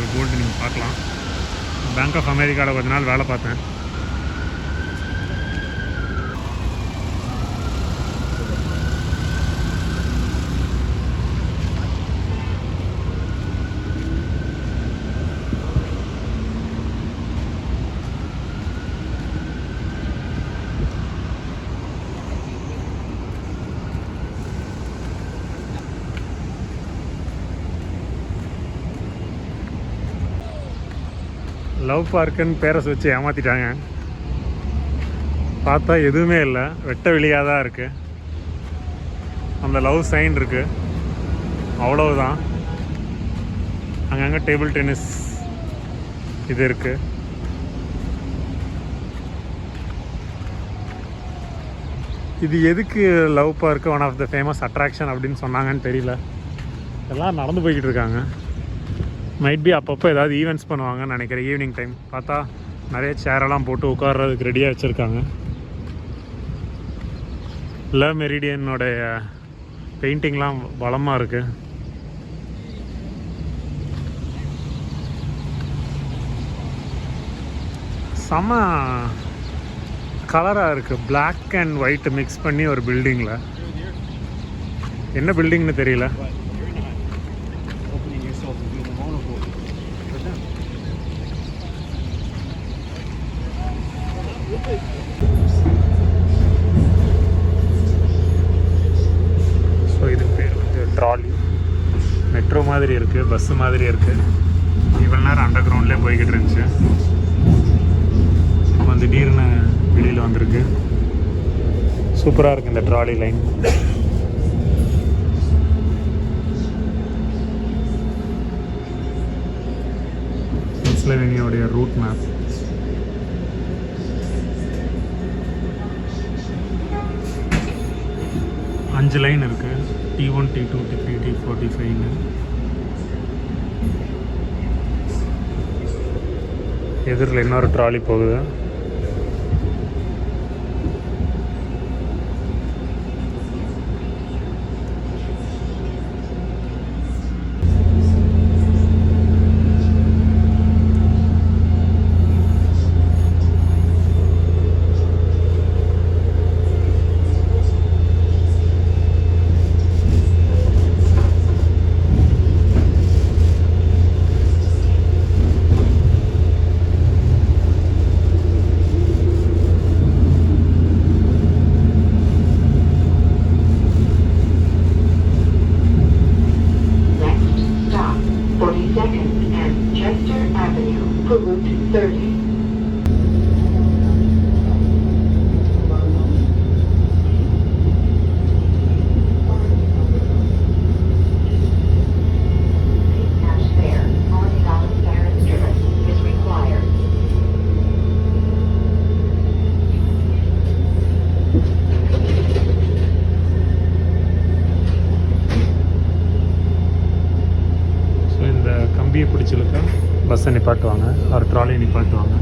Bank of ஒரு நீங்கள் பார்க்கலாம். பேங்க் ஆஃப் அமெரிக்காவில் கொஞ்ச நாள் வேலை பார்த்தேன். லவ் பார்க்குன்னு பேரை வச்சு ஏமாற்றிட்டாங்க பார்த்தா எதுவுமே இல்லை. வெட்ட வெளியாக தான் இருக்குது அந்த லவ் சைன் இருக்குது அவ்வளவுதான். அங்கங்கே டேபிள் டென்னிஸ் இது இருக்குது இது எதுக்கு love park one of the famous attraction அப்படின்னு சொன்னாங்கன்னு தெரியல. எல்லாம் நடந்து போய்கிட்டு இருக்காங்க. மைட் பி அப்பப்போ ஏதாவது ஈவெண்ட்ஸ் பண்ணுவாங்கன்னு நினைக்கிறேன். ஈவினிங் டைம் பார்த்தா நிறைய சேரெல்லாம் போட்டு உட்கார்றதுக்கு ரெடியாக வச்சுருக்காங்க. ல மெரிடியனோடைய பெயிண்டிங்லாம் பலமாக இருக்குது செம கலராக இருக்குது பிளாக் அண்ட் ஒயிட் மிக்ஸ் பண்ணி ஒரு பில்டிங்கில் என்ன பில்டிங்னு தெரியல? மெட்ரோ மாதிரி இருக்குது பஸ்ஸு மாதிரி இருக்குது இவ்வளோ நேரம் அண்டர் கிரவுண்ட்லேயே போய்கிட்டு இருந்துச்சு. இப்போ திடீர்னு வெளியில் வந்திருக்கு. சூப்பராக இருக்குது இந்த ட்ராலி லைன் பென்சில்வேனியாவுடைய ரூட் மேப் அஞ்சு லைன் இருக்குது T one T two T three T four T ஃபைவ்னு எதிரில் இன்னொரு ட்ராலி போகுது. இந்த பிடிச்சிருக்கா பஸ்ஸை நிப்பாட்டுவாங்க. ஒரு ட்ராலியை நிப்பாட்டுவாங்க.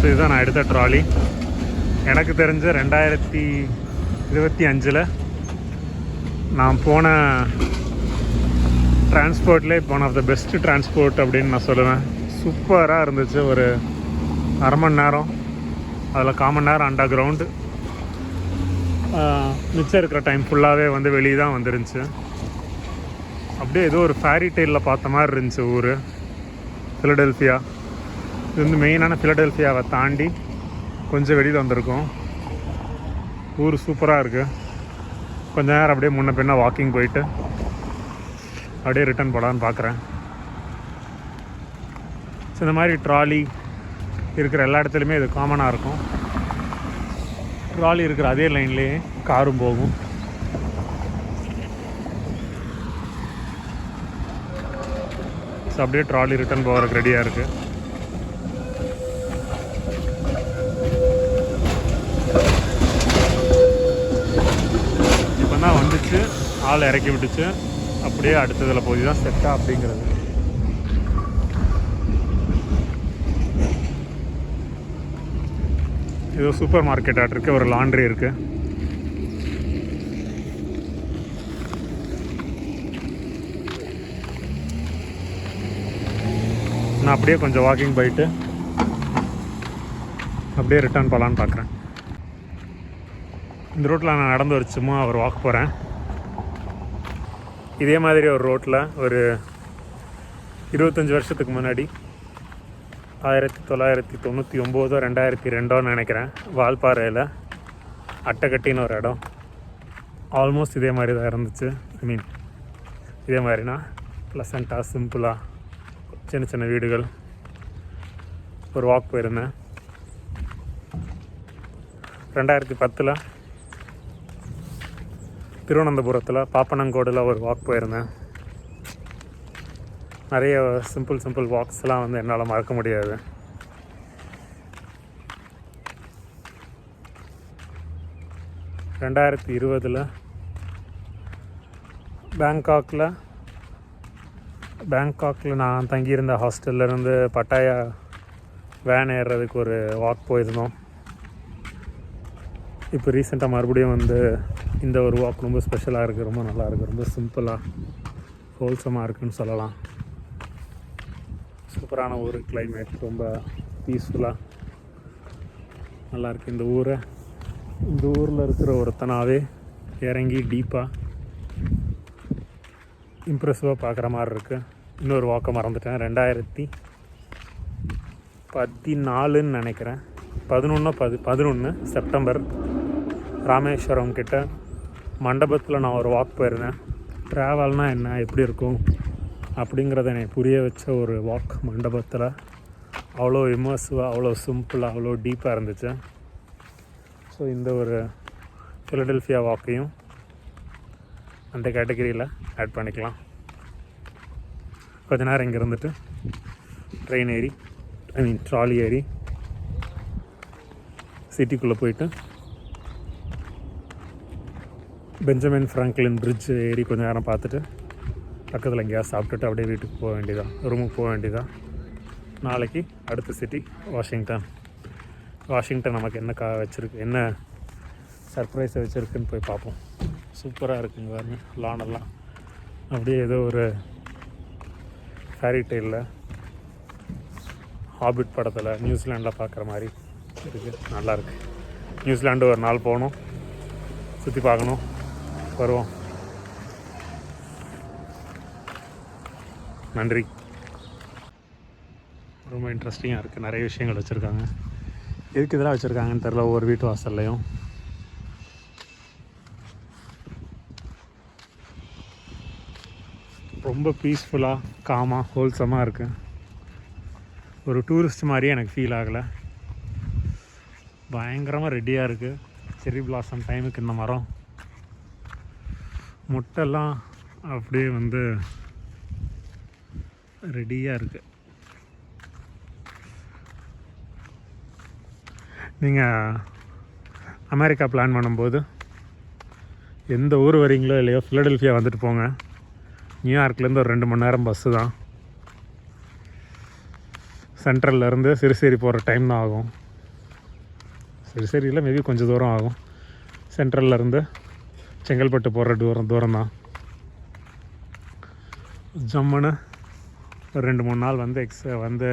ஸோ இதுதான் நான் எடுத்த ட்ராலி. எனக்கு தெரிஞ்ச ரெண்டாயிரத்தி இருபத்தி அஞ்சில் நான் போன டிரான்ஸ்போர்ட்லேயே one of the best transport அப்படின்னு நான் சொல்லுவேன். சூப்பராக இருந்துச்சு. ஒரு அரை மணி நேரம். அதில் காமன் நேரம் அண்டர் கிரவுண்டு மிச்சம் இருக்கிற டைம் ஃபுல்லாகவே வந்து வெளியே தான் வந்துருந்துச்சு. அப்படியே ஏதோ ஒரு ஃபேரி டெய்லில் பார்த்த மாதிரி இருந்துச்சு ஊர். ஃபிலடெல்ஃபியா இது வந்து மெயினான ஃபிலடெல்ஃபியாவை தாண்டி கொஞ்சம் வெளியில் வந்திருக்கோம். ஊர் சூப்பராக இருக்குது கொஞ்ச நேரம் அப்படியே முன்ன பின்ன வாக்கிங் போயிட்டு அப்படியே ரிட்டர்ன் போகலான்னு பார்க்குறேன் ஸோ இந்த மாதிரி ட்ராலி இருக்கிற எல்லா இடத்துலையுமே இது காமனாக இருக்கும். ட்ராலி இருக்கிற அதே லைன்லேயே காரும் போகும். ஸோ அப்படியே ட்ராலி ரிட்டர்ன் போகிறதுக்கு ரெடியாக இருக்குது இப்போ ஆள் இறக்கி விட்டுச்சு. அப்படியே அடுத்ததில் போய் தான் செட்டா அப்படிங்கிறது. ஏதோ சூப்பர் மார்க்கெட் இருக்குது ஒரு லாண்ட்ரி இருக்குது நான் அப்படியே கொஞ்சம் வாக்கிங் போயிட்டு அப்படியே ரிட்டர்ன் போகலான்னு பார்க்குறேன் இந்த ரோட்டில் நான் நடந்து ஒரு சும்மா ஒரு வாக் போகிறேன் இதே மாதிரி ஒரு ரோட்டில் ஒரு இருபத்தஞ்சி வருஷத்துக்கு முன்னாடி ஆயிரத்தி தொள்ளாயிரத்தி தொண்ணூற்றி ஒம்போதோ ரெண்டாயிரத்தி ரெண்டோன்னு நினைக்கிறேன் வால்பாறையில் அட்டைக்கட்டின்னு ஒரு இடம். ஆல்மோஸ்ட் இதே மாதிரி தான் இருந்துச்சு. ஐ மீன் இதே மாதிரினா ப்ளசண்ட்டாக சிம்பிளாக சின்ன சின்ன வீடுகள். ஒரு வாக் போயிருந்தேன். ரெண்டாயிரத்தி பத்தில் திருவனந்தபுரத்தில் பாப்பனங்கோடில் ஒரு வாக் போயிருந்தேன். நிறைய சிம்பிள் சிம்பிள் வாக்ஸ்லாம் வந்து என்னால் மறக்க முடியாது. ரெண்டாயிரத்தி இருபதில் பேங்காக்கில் பேங்காக்கில் நான் தங்கியிருந்த ஹாஸ்டல்லேருந்து பட்டாயா வேன் ஏறுறதுக்கு ஒரு வாக் போயிருந்தோம். இப்போ ரீசெண்டாக மறுபடியும் வந்து இந்த ஒரு வாக் ரொம்ப ஸ்பெஷலாக இருக்குது ரொம்ப நல்லா இருக்குது ரொம்ப சிம்பிளாக ஹோல்சமாக இருக்குன்னு சொல்லலாம். சூப்பரான ஒரு கிளைமேட் ரொம்ப பீஸ்ஃபுல்லாக நல்லாயிருக்கு இந்த ஊரை. இந்த ஊரில் இருக்கிற ஒருத்தனாவே இறங்கி டீப்பாக இம்ப்ரெசிவாக பார்க்குற மாதிரி இருக்குது இன்னொரு வாக்கை மறந்துட்டேன் ரெண்டாயிரத்தி பதினாலுன்னு நினைக்கிறேன். பதினொன்று பதி பதினொன்று செப்டம்பர் ராமேஸ்வரம் கிட்ட மண்டபத்தில் நான் ஒரு வாக் போயிருந்தேன். ட்ராவல்னால் என்ன எப்படி இருக்கும் அப்படிங்கிறத என்னை புரிய வச்ச ஒரு வாக் மண்டபத்தில். அவ்வளோ இமர்சிவாக அவ்வளோ சிம்பிளாக அவ்வளோ டீப்பாக இருந்துச்சு. ஸோ இந்த ஒரு ஃபிலடெல்ஃபியா வாக்கையும் அந்த கேட்டகரியில் ஆட் பண்ணிக்கலாம். கொஞ்ச நேரம் இங்கே இருந்துட்டு ட்ரெயின் ஏறி ஐ மீன் ட்ராலி ஏறி சிட்டிக்குள்ளே போயிட்டு பெஞ்சமின் ஃப்ராங்க்லின் பிரிட்ஜ் ஏறி கொஞ்சம் நேரம் பார்த்துட்டு பக்கத்தில் எங்கேயாவது சாப்பிட்டுட்டு அப்படியே வீட்டுக்கு போக வேண்டியதான் ரூமுக்கு போக வேண்டியதான் நாளைக்கு அடுத்த சிட்டி வாஷிங்டன். வாஷிங்டன் நமக்கு என்ன கா வச்சுருக்கு என்ன சர்ப்ரைஸை வச்சுருக்குன்னு போய் பார்ப்போம். சூப்பராக இருக்குங்க பாருங்க லானெல்லாம் அப்படியே ஏதோ ஒரு ஃபேரி டெய்லில் ஹாபிட் படத்தில் நியூசிலாண்டில் பார்க்குற மாதிரி இருக்குது நல்லாயிருக்கு நியூசிலாண்டு ஒரு நாள் போகணும் சுற்றி பார்க்கணும். வருவோம் நன்றி. ரொம்ப இன்ட்ரெஸ்டிங்காக இருக்குது நிறைய விஷயங்கள் வச்சுருக்காங்க. எதுக்கு இதெல்லாம் வச்சுருக்காங்கன்னு தெரில ஒவ்வொரு வீட்டு வாசல்லையும். ரொம்ப பீஸ்ஃபுல்லாக காமாக ஹோல்சமாக இருக்குது ஒரு டூரிஸ்ட் மாதிரியே எனக்கு ஃபீல் ஆகலை. பயங்கரமாக ரெடியாக இருக்குது செரி பிளாசம் டைமுக்கு இந்த மரம். முட்டெல்லாம் அப்படியே வந்து ரெடியாக இருக்குது நீங்கள் அமெரிக்கா பிளான் பண்ணும்போது எந்த ஊர் வரீங்களோ இல்லையோ ஃபிலடெல்ஃபியா வந்துட்டு போங்க. நியூயார்க்லேருந்து ஒரு ரெண்டு மணி நேரம் பஸ்ஸு தான். சென்ட்ரல்லேருந்து சிறுசேரி போகிற டைம் தான் ஆகும். சிறுசேரியில் மேபி கொஞ்சம் தூரம் ஆகும். சென்ட்ரல்ல இருந்து செங்கல்பட்டு போகிற தூரம் தூரம் தான் ஜம்முன்னு ஒரு ரெண்டு மூணு நாள் வந்து எக்ஸ் வந்து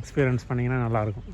எக்ஸ்பீரியன்ஸ் பண்ணிங்கன்னா நல்லாயிருக்கும்.